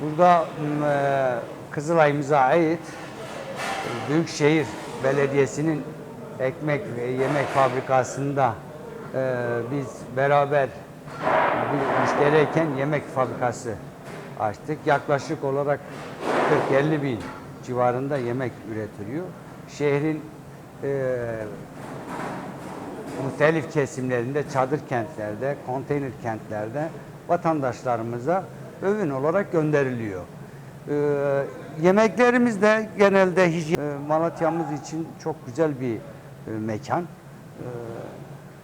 Burada e, Kızılay'ımıza ait Büyükşehir Belediyesi'nin ekmek ve yemek fabrikasında e, biz beraber müşteriyken yemek fabrikası açtık. Yaklaşık olarak 40-50 bin civarında yemek üretiliyor. Şehrin e, muhtelif kesimlerinde, çadır kentlerde, konteyner kentlerde vatandaşlarımıza övün olarak gönderiliyor. Ee, yemeklerimiz de genelde hijyen, Ee, Malatya'mız için çok güzel bir e, mekan. Ee,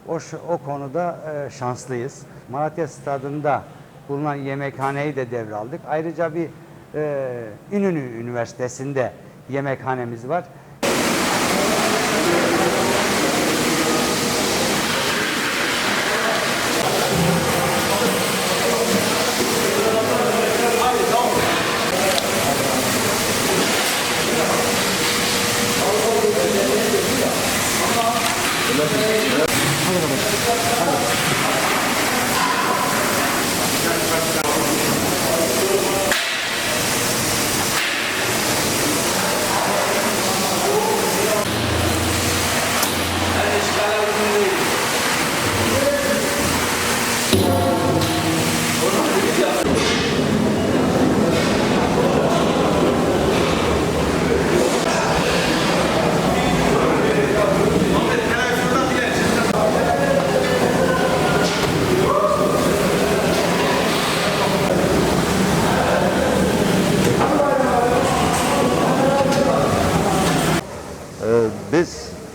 o, o konuda e, şanslıyız. Malatya stadında bulunan yemekhaneyi de devraldık. Ayrıca bir e, İnönü Üniversitesi'nde yemekhanemiz var. 하나 가봐.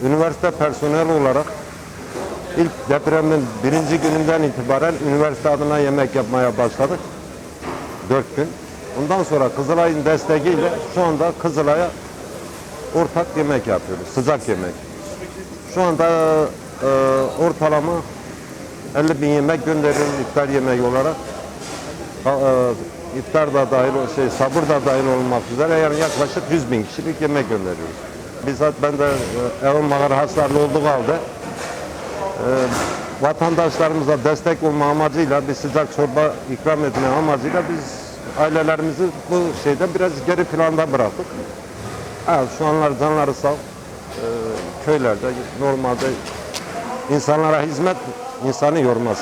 Üniversite personeli olarak ilk depremin birinci gününden itibaren üniversite adına yemek yapmaya başladık. Dört gün. Ondan sonra Kızılay'ın desteğiyle şu anda Kızılay'a ortak yemek yapıyoruz. Sıcak yemek. Şu anda e, ortalama 50 bin yemek gönderiyoruz iftar yemeği olarak. E, iftar da dahil, şey, sabır da dahil olmak üzere yani yaklaşık 100 bin kişilik yemek gönderiyoruz. Bizzat ben de e, evin mağara hasarlı olduğu halde e, vatandaşlarımıza destek olma amacıyla bir sıcak çorba ikram etme amacıyla biz ailelerimizi bu şeyde biraz geri planda bıraktık. Ha, şu anlar canları sağ, e, köylerde normalde insanlara hizmet insanı yormaz.